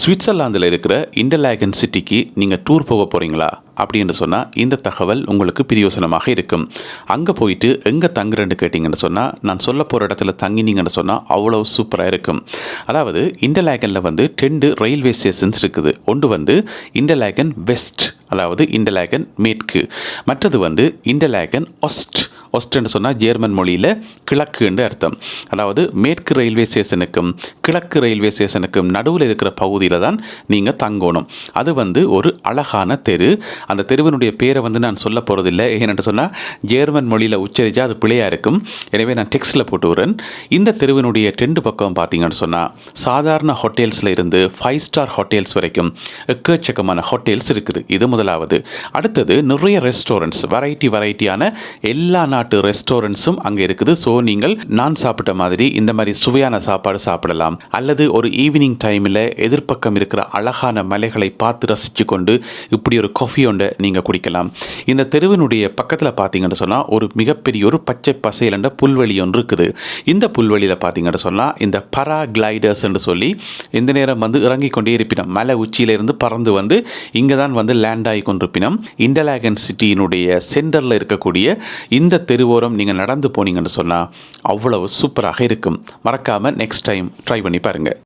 சுவிட்சர்லாந்தில் இருக்கிற இண்டர்லேகன் சிட்டிக்கு நீங்கள் டூர் போக போகிறீங்களா அப்படின்னு சொன்னால் இந்த தகவல் உங்களுக்கு பிரியோசனமாக இருக்கும். அங்கே போயிட்டு எங்கே தங்குறேன்னு கேட்டிங்கன்னு சொன்னால் நான் சொல்ல போகிற இடத்துல தங்கினீங்கன்னு சொன்னால் அவ்வளோ சூப்பராக இருக்கும். அதாவது இண்டர்லேகனில் வந்து டெண்டு ரயில்வே ஸ்டேஷன்ஸ் இருக்குது. ஒன்று வந்து இண்டர்லேகன் வெஸ்ட் அதாவது இண்டர்லேகன் மேற்கு. மற்றது வந்து இண்டர்லேகன் ஒஸ்ட் ஒஸ்ட்ன்னு சொன்னால் ஜெர்மன் மொழியில் கிழக்குன்னு அர்த்தம். அதாவது மேற்கு ரயில்வே ஸ்டேஷனுக்கும் கிழக்கு ரயில்வே ஸ்டேஷனுக்கும் நடுவில் இருக்கிற பகுதியில் தான் நீங்கள் தங்கணும். அது வந்து ஒரு அழகான தெரு. அந்த தெருவினுடைய பேரை வந்து நான் சொல்ல போகிறதில்லை ஏன்னு சொன்னால் ஜெர்மன் மொழியில் உச்சரித்தா அது பிழையாக இருக்கும். எனவே நான் டெக்ஸ்ட்டில் போட்டு வரேன் இந்த தெருவினுடைய ரெண்டு பக்கம் பார்த்தீங்கன்னு சொன்னால் சாதாரண ஹோட்டல்ஸில் இருந்து ஃபைவ் ஸ்டார் ஹோட்டல்ஸ் வரைக்கும் எக்கச்சக்கமான ஹோட்டல்ஸ் இருக்குது. இது முதலாவது. அடுத்தது நிறைய ரெஸ்டாரண்ட்ஸ் வெரைட்டி வெரைட்டியான எல்லா நாட்டு ரெஸ்டாரண்ட்ஸும் அங்கே இருக்குது. ஸோ நீங்கள் நான் சாப்பிட்ட மாதிரி இந்த மாதிரி சுவையான சாப்பாடு சாப்பிடலாம். அல்லது ஒரு ஈவினிங் டைமில் எதிர்ப்பக்கம் இருக்கிற அழகான மலைகளை பார்த்து ரசித்து கொண்டு இப்படி ஒரு காஃபி ஒன்றை நீங்கள் குடிக்கலாம். இந்த தெருவினுடைய பக்கத்தில் பார்த்தீங்கன்னு சொன்னால் ஒரு மிகப்பெரிய ஒரு பச்சை பசையிலண்ட புல்வெளி ஒன்று இருக்குது. இந்த புல்வெளியில் பார்த்தீங்கன்னு சொன்னால் இந்த பரா கிளைடர்ஸ் என்று சொல்லி இந்த நேரம் வந்து இறங்கி கொண்டே இருப்பினோம். மலை உச்சியிலிருந்து பறந்து வந்து இங்கே தான் வந்து லேண்ட் ஆகி கொண்டிருப்பினோம். இண்டலாகன் சிட்டியினுடைய சென்டரில் இருக்கக்கூடிய இந்த தெருவோரம் நீங்கள் நடந்து போனீங்கன்னு சொன்னால் அவ்வளவு சூப்பராக இருக்கும். மறக்காமல் நெக்ஸ்ட் டைம் ட்ரை பண்ணி பாருங்கள்